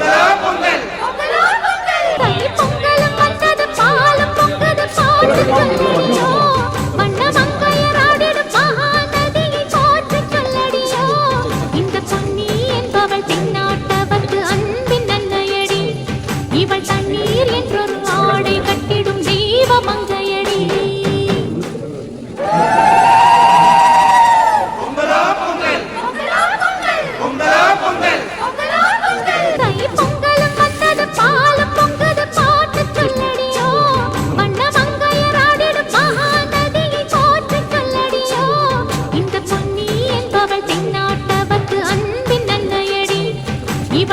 பொங்கலோ பொங்கல்?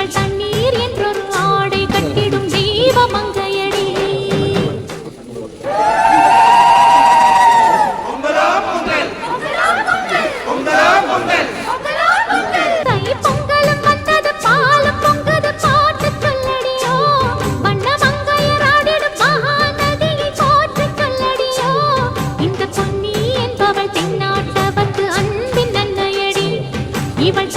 கண்கள் தண்ணீர் என்றொரு ஆடை கட்டிடும் தீப மங்கையடி இவள்